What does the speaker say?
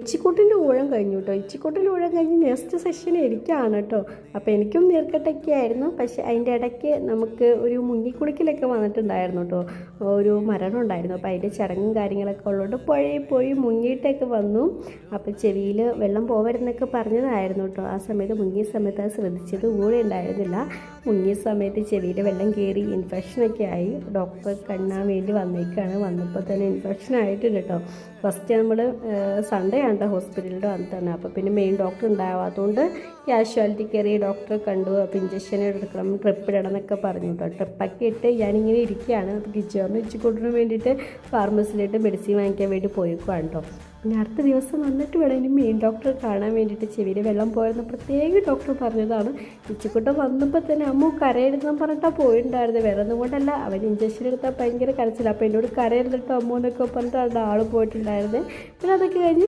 ഇച്ചിക്കുട്ടിന്റെ ഊഴം കഴിഞ്ഞു കേട്ടോ. ഇച്ചിക്കൂട്ടിന്റെ ഊഴം കഴിഞ്ഞ് നെക്സ്റ്റ് സെഷൻ എനിക്കാണ് കേട്ടോ. അപ്പോൾ എനിക്കും നീർക്കെട്ടൊക്കെ ആയിരുന്നു. പക്ഷേ അതിന്റെ ഇടയ്ക്ക് നമുക്ക് ഒരു മുങ്ങിക്കുളിക്കലൊക്കെ വന്നിട്ടുണ്ടായിരുന്നു കേട്ടോ. ഒരു മരണം ഉണ്ടായിരുന്നു. അപ്പോൾ അതിന്റെ ചടങ്ങും കാര്യങ്ങളൊക്കെ ഉള്ളതുകൊണ്ട് പുഴയിൽ പോയി മുങ്ങിയിട്ടൊക്കെ വന്നു. അപ്പോൾ ചെവിയിൽ വെള്ളം പോവരുന്നൊക്കെ പറഞ്ഞതായിരുന്നു കേട്ടോ. ആ സമയത്ത് മുങ്ങിയ സമയത്ത് അത് ശ്രദ്ധിച്ചത് കൂടെ ഉണ്ടായിരുന്നില്ല. മുങ്ങിയ സമയത്ത് ചെവിയിൽ വെള്ളം കയറി ഇൻഫെക്ഷനൊക്കെ ആയി. ഡോക്ടർ കണ്ണാൻ വേണ്ടി വന്നേക്കാണ്. വന്നപ്പോൾ തന്നെ ഇൻഫെക്ഷൻ ആയിട്ടുണ്ട് കേട്ടോ. ഫസ്റ്റ് നമ്മൾ സൺഡേ ആണ് ഹോസ്പിറ്റലിന്റെ ഹോസ്പിറ്റലിൽ അപ്പോൾ പിന്നെ മെയിൻ ഡോക്ടർ ഉണ്ടാവാത്തതുകൊണ്ട് കാഷ്വാലിറ്റി കയറി ഡോക്ടറെ കണ്ടു. അപ്പോൾ ഇഞ്ചക്ഷൻ എടുക്കണം ട്രിപ്പ് ഇടണം എന്നൊക്കെ പറഞ്ഞു കേട്ടോ. ട്രിപ്പൊക്കെ ഇട്ട് ഞാനിങ്ങനെ ഇരിക്കുകയാണ്. അപ്പോൾ കിച്ചോറിന് ഉച്ചക്കൂട്ടിന് വേണ്ടിയിട്ട് ഫാർമസിയിലോട്ട് മെഡിസിൻ വാങ്ങിക്കാൻ വേണ്ടി പോയിക്കുവാണ് കേട്ടോ. പിന്നെ അടുത്ത ദിവസം വന്നിട്ട് വേണം ഇനി മെയിൻ ഡോക്ടറെ കാണാൻ വേണ്ടിയിട്ട്. ചെവിയിൽ വെള്ളം പോയെന്ന് പ്രത്യേക ഡോക്ടർ പറഞ്ഞതാണ്. ഇച്ചിക്കുട്ടൻ വന്നപ്പോൾ തന്നെ അമ്മ കരയരുതെന്ന് പറഞ്ഞിട്ടാണ് പോയിട്ടുണ്ടായിരുന്നത് വേറെ ഒന്നും കൊണ്ടല്ല. അവൻ ഇഞ്ചക്ഷൻ എടുത്താൽ ഭയങ്കര കരച്ചില്ല അപ്പോൾ എന്നോട് കരയരുതിട്ടോ അമ്മ എന്നൊക്കെ പറഞ്ഞിട്ടാണ് ആൾ പോയിട്ടുണ്ടായിരുന്നത് പിന്നെ അതൊക്കെ കഴിഞ്ഞ്